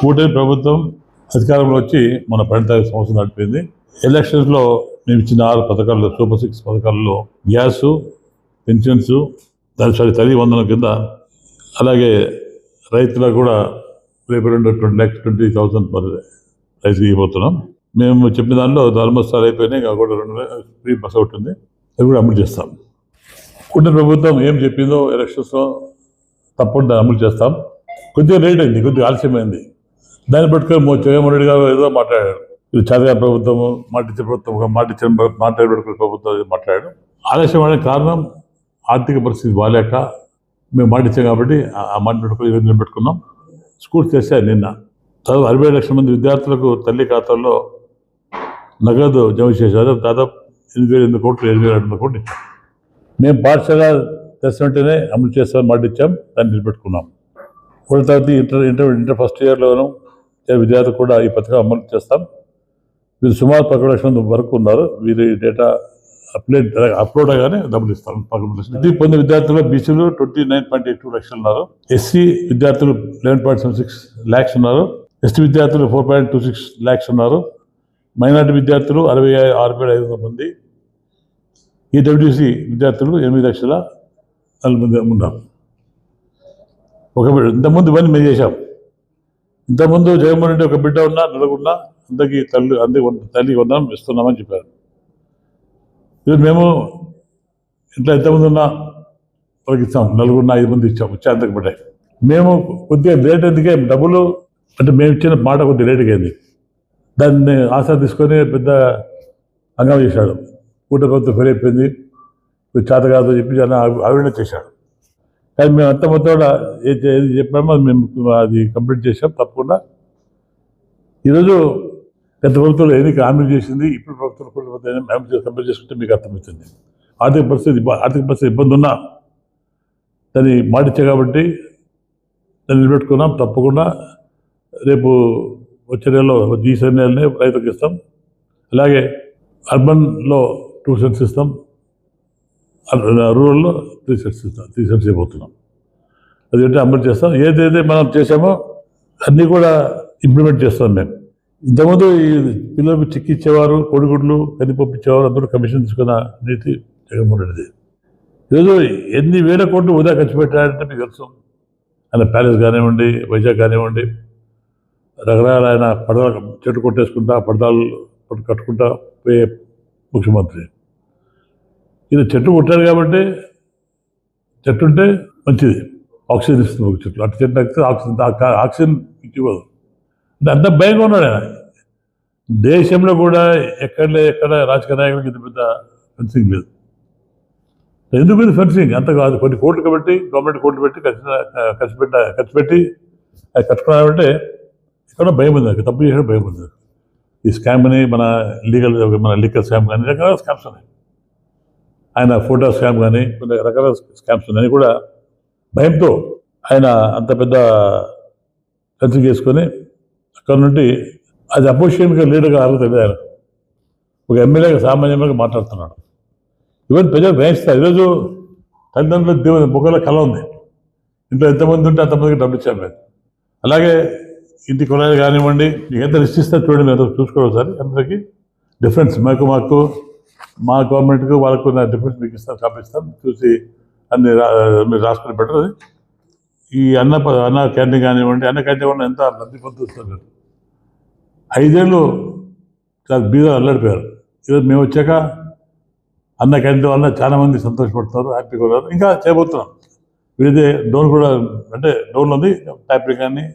కూటమి ప్రభుత్వం అధికారంలో వచ్చి మన పన్నెండు సంవత్సరం నడిపింది. ఎలక్షన్స్లో మేము ఇచ్చిన ఆరు పథకాల్లో సూపర్ సిక్స్ పథకాల్లో గ్యాసు పెన్షన్స్ దాని సరి తల్లి వందల కింద అలాగే రైతులకు కూడా రేపు రెండు twenty lakhs twenty thousand per రైతు ఇవ్వబోతున్నాం. మేము చెప్పిన దానిలో ధర్మస్థాలు అయిపోయినాయి కూడా రెండు ఫ్రీ బస్ ఒకటి ఉంది. అది కూడా అమలు చేస్తాం. కుటుంబ ప్రభుత్వం ఏం చెప్పిందో ఎలక్షన్స్లో తప్పకుండా అమలు చేస్తాం. కొద్దిగా లేట్ అయింది కొద్దిగా ఆలస్యమైంది. దాన్ని పట్టుకొని మో- జగన్మోహన్ రెడ్డి గారు ఏదో మాట్లాడాడు ఇది చదివే ప్రభుత్వము మాటిచ్చే ప్రభుత్వం మాటిచ్చిన మాట్లాడే ప్రభుత్వం ఏదో మాట్లాడాడు ఆలస్యం అనే కారణం ఆర్థిక పరిస్థితి బాగాలేక మేము మాటిచ్చాం కాబట్టి ఆ- మాట పెట్టుకుని ఈరోజు నిలబెట్టుకున్నాం. స్కూల్స్ చేశారు నిన్న. చదువు అరవై లక్షల మంది విద్యార్థులకు తల్లి ఖాతాల్లో నగదు జమ చేశారు. దాదాపు ఎనిమిది వేల ఎనిమిది కోట్లు ఎనిమిది వేల రెండు కోట్లు ఇచ్చాం మేము పాఠశాల తెచ్చిన అమలు చేస్తామని మాట ఇచ్చాం. దాన్ని నిలబెట్టుకున్నాం. ఒక తర్వాత ఇంటర్ ఇంటర్ ఇంటర్ ఫస్ట్ ఇయర్లోనూ విద్యార్థులు కూడా ఈ పథకం అమలు చేస్తాం. వీరు సుమారు పదకొండు లక్షల మంది వరకు ఉన్నారు. వీరి డేటా అప్లైడ్ అప్లోడ్ అయ్యానే డబ్బులు ఇస్తాం. పదకొండు లక్షలు. ఇది పొందిన విద్యార్థులు బీసీలు twenty nine point eight two లక్షలు ఉన్నారు. ఎస్సీ విద్యార్థులు eleven point seven six lakhs ఉన్నారు. ఎస్టీ విద్యార్థులు four point two six lakhs ఉన్నారు. మైనార్టీ విద్యార్థులు అరవై ఆరు వేల ఐదు వందల మంది. ఈడబ్ల్యూసి విద్యార్థులు ఎనిమిది లక్షల నలభై మంది ఉన్నారు. ఒక ఇంతకుముందు ఇవన్నీ మేము చేశాం. ఇంతకుముందు జగన్మోహన్ రెడ్డి ఒక బిడ్డ ఉన్నా నలుగున్నా అందరికీ తల్లి అందరి తల్లి ఉన్నాం ఇస్తున్నామని చెప్పారు. ఇది మేము ఇంట్లో ఎంతమంది ఉన్నా వాళ్ళకి ఇస్తాం. నలుగురున్న ఐదు మంది ఇచ్చాం. వచ్చే అంతకు పడ్డాయి. మేము కొద్దిగా లేట్ ఎందుకే డబ్బులు అంటే మేము ఇచ్చిన మాట కొద్దిగా లేట్గా అయింది దాన్ని ఆశ తీసుకొని పెద్ద అంగం చేశాడు. కూట ప్రభుత్వం ఫెయిల్ అయిపోయింది. ఇది చేత కాదు చెప్పి ఆవిడ చేశాడు. కానీ మేము అంత మొత్తం కూడా ఏది చెప్పామో అది మేము అది కంప్లీట్ చేసాం తప్పకుండా. ఈరోజు గత ప్రభుత్వంలో ఏది హామీ చేసింది ఇప్పుడు ప్రభుత్వం కూడా ప్రభుత్వం హామీ చేసి కంప్లీట్ చేసుకుంటే మీకు అర్థమవుతుంది. ఆర్థిక పరిస్థితి ఆర్థిక పరిస్థితి ఇబ్బంది ఉన్నా దాన్ని మాటిచ్చా కాబట్టి దాన్ని నిలబెట్టుకున్నాం తప్పకుండా. రేపు వచ్చే నెలలో ఈ సరి నెలనే రైతులకు ఇస్తాం. అలాగే అర్బన్లో ట్యూషన్స్ ఇస్తాం. రూరల్లో త్రీ చేస్తాం ఇస్తాం త్రీ ఇవ్వబోతున్నాం. అది ఏంటంటే అమలు చేస్తాం? ఏదైతే మనం చేసామో అన్నీ కూడా ఇంప్లిమెంట్ చేస్తాం మేము. ఇంతకుముందు ఈ పిల్లలకు చిక్కిచ్చేవారు కోడిగుడ్లు కందిపప్పు ఇచ్చేవారు అందరూ కమిషన్ తీసుకున్న నీతి జగన్మోహన్ రెడ్డిది. ఈరోజు ఎన్ని వేల కోట్లు ఉదా ఖర్చు పెట్టారంటే మీకు తెలుసు. ఆయన ప్యాలెస్ కానివ్వండి వైజాగ్ కానివ్వండి రకరకాల ఆయన పడదాలు చెట్టు కొట్టేసుకుంటా పడదాలు కట్టుకుంటా పోయే ముఖ్యమంత్రి. ఇది చెట్టు కొట్టారు కాబట్టి చెట్టు ఉంటే మంచిది. ఆక్సిజన్ ఇస్తుంది ఒక చెట్లు అటు చెట్టు ఎక్కితే ఆక్సిజన్ ఆక్సిజన్ ఇవ్వదు. అంటే అంత భయంగా ఉన్నాడు ఆయన. దేశంలో కూడా ఎక్కడ ఎక్కడ రాజకీయ నాయకులకి ఇంత పెద్ద ఫెన్సింగ్ లేదు. ఎందుకు ఇది ఫెన్సింగ్ అంత కాదు. కొన్ని కోట్లు కాబట్టి గవర్నమెంట్ కోట్లు పెట్టి ఖర్చు ఖర్చు పెట్ట ఖర్చు పెట్టి అది కట్టుకున్నామంటే ఇక్కడ భయం ఉంది నాకు. తప్పు చేసిన భయం ఉంది ఈ స్కామ్ అని మన లీగల్ మన లీగల్ స్కామ్ కానీ రకరకాల స్కామ్స్ ఉన్నాయి. ఆయన ఫోటో స్కామ్ కానీ కొన్ని రకరకాల స్కామ్స్ ఉన్నాయి. కూడా భయంతో ఆయన అంత పెద్ద ఖర్చు చేసుకొని అక్కడ నుండి అది అపోజిషన్గా లీడర్గా అర్హత లేదు ఆయన ఒక ఎమ్మెల్యేగా సామాన్యంగా మాట్లాడుతున్నాడు. ఈవెన్ ప్రజలు గ్రహిస్తారు ఈరోజు తల్లిదండ్రుల దేవుని ముఖంలో కళ ఉంది. ఇంట్లో ఎంతమంది ఉంటే అంతమందికి డబ్బులు ఇచ్చాం మేము అలాగే ఇంటి కొనాలి కానివ్వండి మీకు ఎంత రిస్ట్ ఇస్తే చూడండి ఎంత చూసుకోవాలి సార్ అందరికీ. డిఫరెన్స్ మాకు మాకు. మా గవర్నమెంట్కి వాళ్ళకు నా డిఫరెన్స్ మీకు ఇస్తాను కాపిస్తాను చూసి అన్ని రా- మీరు రాసుకుని పెట్టరు ఈ అన్న అన్న క్యాంటీన్ కానివ్వండి అన్న క్యాంటీన్ ఇవ్వండి ఎంత లబ్ధి పొందుతున్నారు మీరు ఐదేళ్ళు చాలా బీద అల్లడిపోయారు. ఈరోజు మేము వచ్చాక అన్న క్యాంటీన్ వల్ల చాలామంది సంతోషపడుతున్నారు హ్యాపీగా ఉన్నారు. ఇంకా చేయబోతున్నాం. వీరిదే డోన్ కూడా అంటే డోన్ ఉంది ట్యాపింగ్ కానీ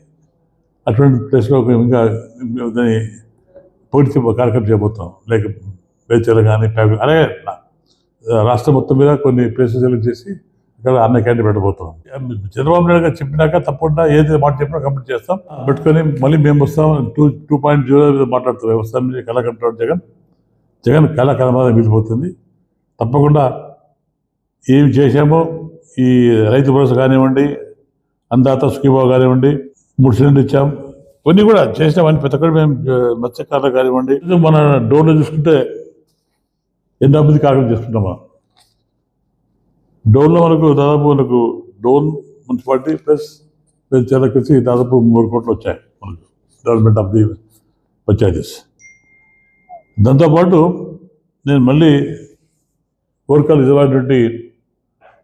అటువంటి ప్లేస్లో ఇంకా దాన్ని పోటీ కార్యక్రమం చేయబోతున్నాం. లైక్ వేచర్లు కానీ ట్యాపింగ్ అలాగే రాష్ట్రం మొత్తం మీద కొన్ని ప్లేసెస్ సెలెక్ట్ చేసి ఇక్కడ అన్న క్యాంటీన్ పెట్టబోతున్నాం. చంద్రబాబు నాయుడు గారు చెప్పినాక తప్పకుండా ఏది మాట చెప్పినా కంప్లీట్ చేస్తాం. పెట్టుకొని మళ్ళీ మేము వస్తాం. టూ టూ పాయింట్ జీరో మీద మాట్లాడుతున్నాం వస్తాం కళ కంటాడు జగన్. జగన్ కళ కలమాద మిగిలిపోతుంది తప్పకుండా ఏమి చేశామో ఈ రైతు భరోసా కానివ్వండి అందాత సుఖీబాబు కానివ్వండి మూడు సిలిండర్ ఇచ్చాం. కొన్ని కూడా చేసినామని ప్రతి ఒక్కరు మేము మత్స్యకారులు కానివ్వండి. మన డోన్లో చూసుకుంటే ఎన్నో మంది కార్యక్రమం చేసుకుంటాం డోన్లో మనకు దాదాపు మనకు డోన్ మున్సిపాలిటీ ప్లస్ చాలా కలిసి దాదాపు మూడు కోట్లు వచ్చాయి మనకు. డెవలప్మెంట్ ఆఫ్ ది పంచాయతీస్ దాంతోపాటు నేను మళ్ళీ కోరికలు నిజమైనటువంటి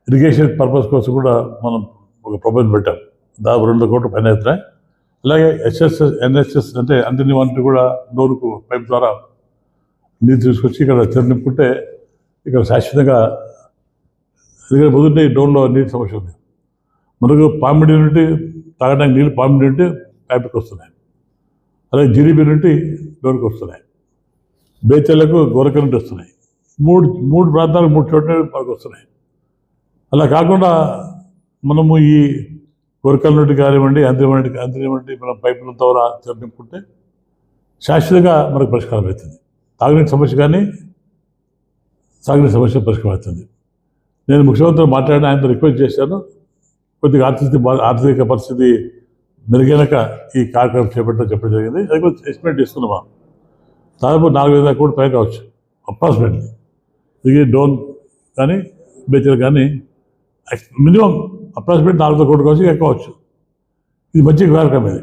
ఇరిగేషన్ పర్పస్ కోసం కూడా మనం ఒక ప్రపోజల్ పెట్టాం. దాదాపు రెండు కోట్లు పైన అవుతున్నాయి అలాగే ఎస్ఎస్ఎస్ ఎన్ఎస్ఎస్ అంటే అంతని వంటి కూడా డోర్కు పైప్ ద్వారా నీరు తీసుకొచ్చి ఇక్కడ చెరు ఇక్కడ శాశ్వతంగా ఎందుకంటే మొదటి డోన్లో నీటి సమస్య ఉంది. మనకు పామిడి నుండి తాగడానికి నీళ్ళు పామిడి నుండి పైపుకి వస్తున్నాయి. అలాగే జీడిపి నుండి డోర్కి వస్తున్నాయి. బేచర్లకు గోరక నుండి వస్తున్నాయి. మూడు మూడు ప్రాంతాలకు మూడు చోట్ల మనకు వస్తున్నాయి. అలా కాకుండా మనము ఈ గొరకల నుండి కానివ్వండి అందిరి నుండి మనం పైపుల ద్వారా నింపుకుంటే శాశ్వతంగా మనకు పరిష్కారం అవుతుంది. తాగునీటి సమస్య కానీ సాగునీటి సమస్య పరిష్కారం అవుతుంది నేను ముఖ్యమంత్రితో మాట్లాడిన ఆయనతో రిక్వెస్ట్ చేశాను. కొద్దిగా ఆర్థిక ఆర్థిక పరిస్థితి మెరుగైనక ఈ కార్యక్రమం చేపట్టడం చెప్పడం జరిగింది. అది ఎస్టిమేట్ తీసుకున్నామా దాదాపు నాలుగు వేల కోట్లు పైన కావచ్చు. అప్రాక్సిమేట్లీ. ఇది డోన్ కానీ బేచర్ కానీ మినిమం అప్రాక్సిమేట్ నాలుగు వేల కోట్లు కావచ్చు ఎక్కువ కావచ్చు. ఇది మంచి కార్యక్రమం ఇది.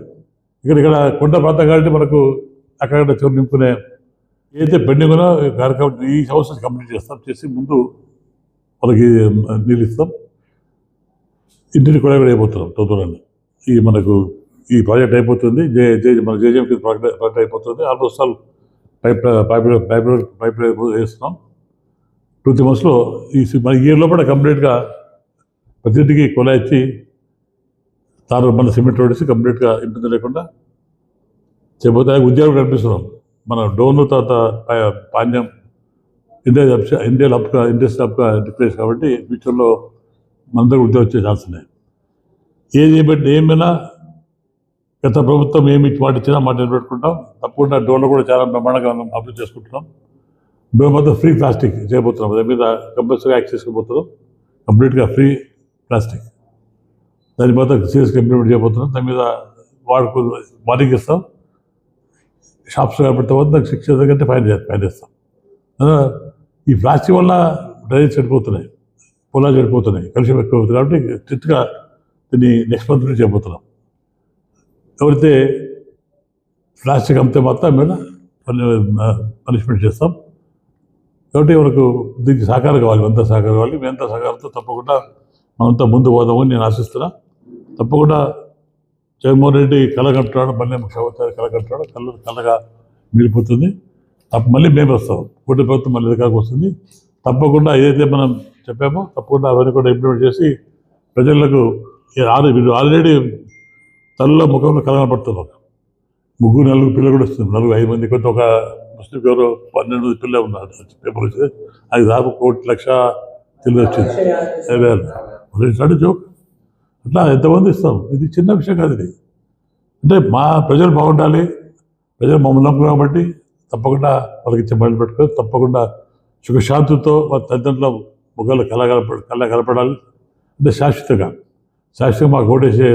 ఇక్కడ ఇక్కడ కొండ ప్రాంతం కాబట్టి మనకు అక్కడక్కడ చోరు నింపుకునే ఏదైతే పెండింగ్ ఉన్నా ఈ కార్యక్రమం ఈ సంవత్సరం కంప్లీట్ చేస్తాం చేసి ముందు వాళ్ళకి నీళ్ళు ఇస్తాం. ఇంటిని కూడా కూడా అయిపోతున్నాం తొందరగా ఈ మనకు ఈ ప్రాజెక్ట్ అయిపోతుంది జే జే మన జేజేఎంకి ప్రాజెక్ట్ ప్రాజెక్ట్ అయిపోతుంది. Almost all pipe pipe pipe pipe వేస్తున్నాం. టూ త్రీ మంత్స్లో ఈ మన ఇయర్ లోపల కంప్లీట్గా ప్రతి ఇంటికి కొల ఇచ్చి తాను మన సిమెంట్ రోడ్ వేసి కంప్లీట్గా ఇబ్బంది లేకుండా చేయబోతే ఉద్యోగం కనిపిస్తున్నాం మన డోను తర్వాత పాండ్యం ఇండియా హబ్- ఇండియా హబ్గా ఇండస్ట్రీ హబ్గా డిక్లేర్ కాబట్టి ఫ్యూచర్లో మనందరూ ఉద్యోగం వచ్చే ఛాన్స్ ఉన్నాయి. ఏది బట్టి ఏమైనా గత ప్రభుత్వం ఏమి మాట ఇచ్చినా మాట నిలబెట్టుకుంటాం. తప్పకుండా డోన్లో కూడా చాలా బ్రహ్మాండంగా మనం అభివృద్ధి చేసుకుంటున్నాం. డోన్ మొత్తం ఫ్రీ ప్లాస్టిక్ చేయబోతున్నాం. దాని మీద కంపల్సరీగా యాక్సెస్ చేయబోతున్నాం కంప్లీట్గా ఫ్రీ ప్లాస్టిక్. దాని మీద సీరియస్గా ఇంప్లిమెంట్ చేయబోతున్నాం. దాని మీద వాడుకు వార్నింగ్ ఇస్తాం. షాప్స్ కాబట్టి నాకు శిక్ష కంటే ఫైన్ చేస్తాను ఫైన్ చేస్తాం. ఈ ప్లాస్టిక్ వల్ల డ్రైనేజ్ చెడిపోతున్నాయి పొలాలు చెడిపోతున్నాయి కలుషం ఎక్కువ అవుతుంది కాబట్టి స్ట్రిక్ట్గా దీన్ని నెక్స్ట్ మంత్ నుంచి చేయబోతున్నాం. ఎవరైతే ప్లాస్టిక్ అమ్మితే మాత్రం మీద పనిష్మెంట్ చేస్తాం. కాబట్టి మనకు దీనికి సహకారం కావాలి మేమంతా సహకారం కావాలి. మేమంతా సహకారంతో తప్పకుండా మనంతా ముందు పోదామని నేను ఆశిస్తున్నా. తప్పకుండా జగన్మోహన్ రెడ్డి కళ కంటున్నాడు మళ్ళీ ముఖ్యమంత్రి కళ కంటున్నాడు కళ్ళ కళ్ళగా మిగిలిపోతుంది. తప్ప మళ్ళీ మేము వస్తాం. కూటమి ప్రభుత్వం మళ్ళీ అధికారికి వస్తుంది. తప్పకుండా ఏదైతే మనం చెప్పామో తప్పకుండా అవన్నీ కూడా ఇంప్లిమెంట్ చేసి ప్రజలకు ఆల్రెడీ వీళ్ళు ఆల్రెడీ తల్లిలో ముఖంలో కలగబడుతున్నారు ముగ్గురు నలుగురు పిల్లలు కూడా వస్తుంది నలుగురు ఐదు మంది కొంత ఒక ముస్లిం ఎవరు పన్నెండు మంది పిల్లలు ఉన్నారు. పేపర్ వచ్చింది అది దాదాపు కోటి లక్ష పిల్లలు వచ్చింది. వేలు. జోక్. అట్లా ఎంతమంది ఇస్తాం? ఇది చిన్న విషయం కాదు ఇది. అంటే మా ప్రజలు బాగుండాలి ప్రజలు మమ్మల్ని నమ్ముకున్నాం కాబట్టి తప్పకుండా వాళ్ళకి ఇచ్చే పెట్టుకొని తప్పకుండా సుఖశాంతితో వాళ్ళ తల్లిదండ్రుల ముగ్గులు కళ కలప కళ కలపడాలి. అంటే శాశ్వతంగా శాశ్వతంగా మాకు ఓటేసే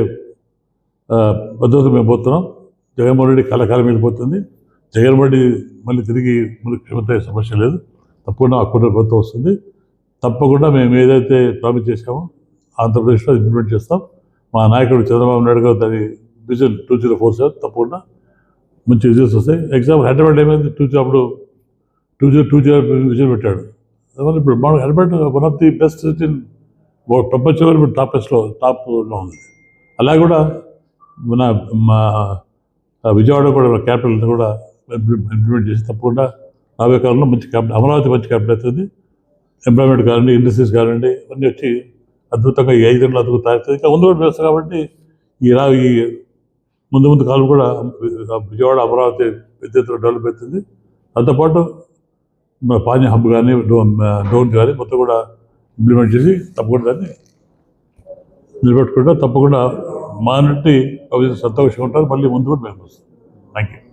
ఆ, భద్రత మేము పోతున్నాం. జగన్మోహన్ రెడ్డి కళాకాలం వెళ్ళిపోతుంది. జగన్మోహన్ రెడ్డి మళ్ళీ తిరిగి ముఖ్యమంత్రి సమస్య లేదు. తప్పకుండా ఆ కుటుంబ ప్రభుత్వం వస్తుంది. తప్పకుండా మేము ఏదైతే ప్రామిస్ చేసామో ఆంధ్రప్రదేశ్లో ఇంప్లిమెంట్ చేస్తాం. మా నాయకుడు చంద్రబాబు నాయుడు గారు దాని vision two zero four seven తప్పకుండా మంచి విజన్స్ వస్తాయి. ఎగ్జామ్ హైదరాబాద్ ఏమైంది? టూ అప్పుడు two zero two zero vision పెట్టాడు. అందువల్ల ఇప్పుడు మన Hyderabad one of the best city ప్రపంచంలో ఇప్పుడు టాప్ బెస్ట్లో టాప్లో ఉంది. అలా కూడా మన మా విజయవాడ కూడా క్యాపిటల్ కూడా ఇంప్లిమెంట్ చేసి తప్పకుండా రాబోయే కాలంలో మంచి క్యాపిటల్ అమరావతి మంచి క్యాపిటల్ అవుతుంది. ఎంప్లాయ్మెంట్ కానివ్వండి ఇండస్ట్రీస్ కానివ్వండి అన్నీ వచ్చి అద్భుతంగా ఈ ఐదేళ్ళు అద్భుతం తయారు ఇంకా ముందు కూడా వ్యవస్థ కాబట్టి ఈ రా ఈ ముందు ముందు కాలం కూడా విజయవాడ అమరావతి విద్యుత్ డెవలప్ అవుతుంది. దాంతోపాటు పాని హబ్ కానీ డోన్ డోన్ కానీ మొత్తం కూడా ఇంప్లిమెంట్ చేసి తప్పకుండా దాన్ని నిలబెట్టుకుంటాం తప్పకుండా మా నుండి సంతోషంగా ఉంటారు. మళ్ళీ ముందు కూడా మేము వస్తాం. Thank you